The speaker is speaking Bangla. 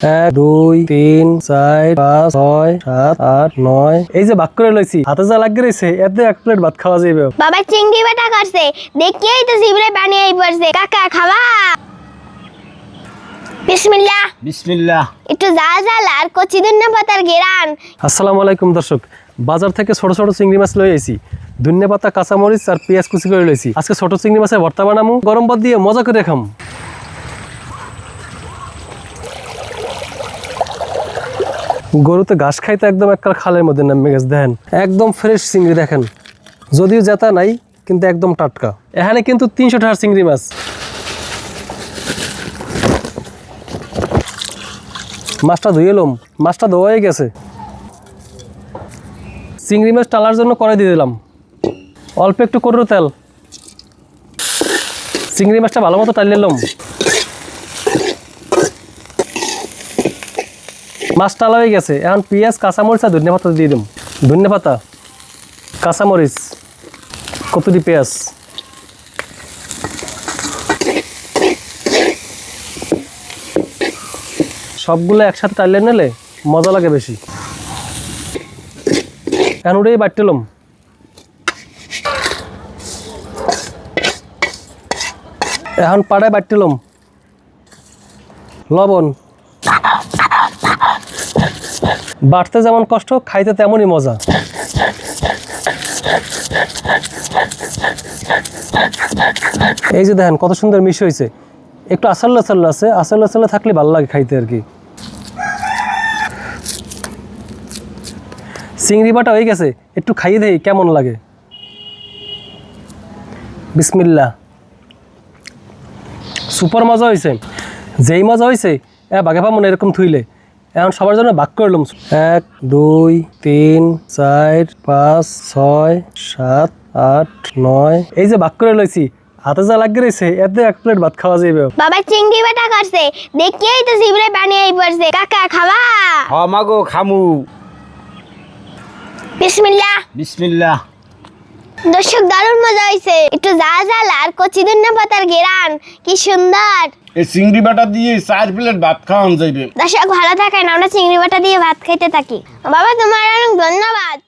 এক দুই তিন চার পাঁচ ছয় সাত আট নয়। এই যে ভাগ করে লইছি হাতে যা লাগিয়ে রয়েছে এতে এক প্লেট ভাত খাওয়া যাবে বাবা চিংড়ি বাটা করছে। দেখিয়েই তো জিবরে পানি আই পড়ছে। কাকা খাবা? বিসমিল্লাহ। বিসমিল্লাহ। একটু যা জাল আর কচি ধনিয়া পাতার গেরান। আসসালামু আলাইকুম দর্শক। বাজার থেকে ছোট ছোট চিংড়ি মাছ লই আইছি। ধন্য পাতা কাঁচামরিচ আর পেঁয়াজ কুচি করে লইছি। আজকে ছোট চিংড়ি মাছের ভর্তা বানামু। গরম ভাত দিয়ে মজা করে খাম। গরুতে ঘাস খাইতে একদম এককাল খালের মধ্যে নামে গেছে, দেখেন। একদম ফ্রেশ চিংড়ি, দেখেন। যদিও জেতা নাই, কিন্তু একদম টাটকা। এখানে কিন্তু তিনশো টাকার চিংড়ি মাছ। মাছটা ধুয়ে এলাম মাছটা ধোয়াই গেছে। চিংড়ি মাছ টালার জন্য করে দিয়ে দিলাম। অল্প একটু করো তেল। চিংড়ি মাছটা ভালো মতো টালিয়ে এলাম মাছ টালা হয়ে গেছে। এখন পেঁয়াজ, কাঁচামরিচ আর ধনিয়া পাতা দিয়ে দিম। ধনিয়া পাতা, কাঁচামরিচ কতটি পেঁয়াজ। সবগুলো একসাথে টালিয়ে নিলে মজা লাগে বেশি। এখন উঠেই বাটতেলাম এখন পাড়ায় বাটতেলাম লবণ। বাটতে যেমন কষ্ট, খাইতে তেমনই মজা। এই যে দেখেন, কত সুন্দর মিশ হয়েছে। একটু আসাল্লা আসাল্লা আছে, আসাল্লা আসাল্লা থাকলে ভালো লাগে খাইতে আর কি। চিংড়ি বাটা হয়ে গেছে, একটু খাইয়ে দেই, কেমন লাগে? বিসমিল্লা সুপার মজা হয়েছে। যেই মজা হয়েছে, এ বাঘে পামন এরকম থুইলে। এখন সবার জন্য ভাগ করলাম এক দুই তিন চার পাঁচ ছয় সাত আট নয়। এই যে ভাগ করে লইছি হাতে যা লাগিয়ে রয়েছে এতে এক প্লেট ভাত খাওয়া যাবে বাবা চিংড়ি বাটা করছে দেখিয়েই তো জিবরে পানি আই পড়ছে। কাকা খাবা? হ মাগো খামু। বিসমিল্লাহ। বিসমিল্লাহ। দর্শক দারুণ মজা হয়েছে একটু যা জাল আর কচি ধনিয়া পাতার গেরান কি সুন্দর। এই চিংড়ি বাটা দিয়ে চার প্লেট ভাত খাওয়ান যাইবে। দর্শক ভালো থাকেন আমরা চিংড়ি বাটা দিয়ে ভাত খাইতে থাকি। বাবা তোমার অনেক ধন্যবাদ।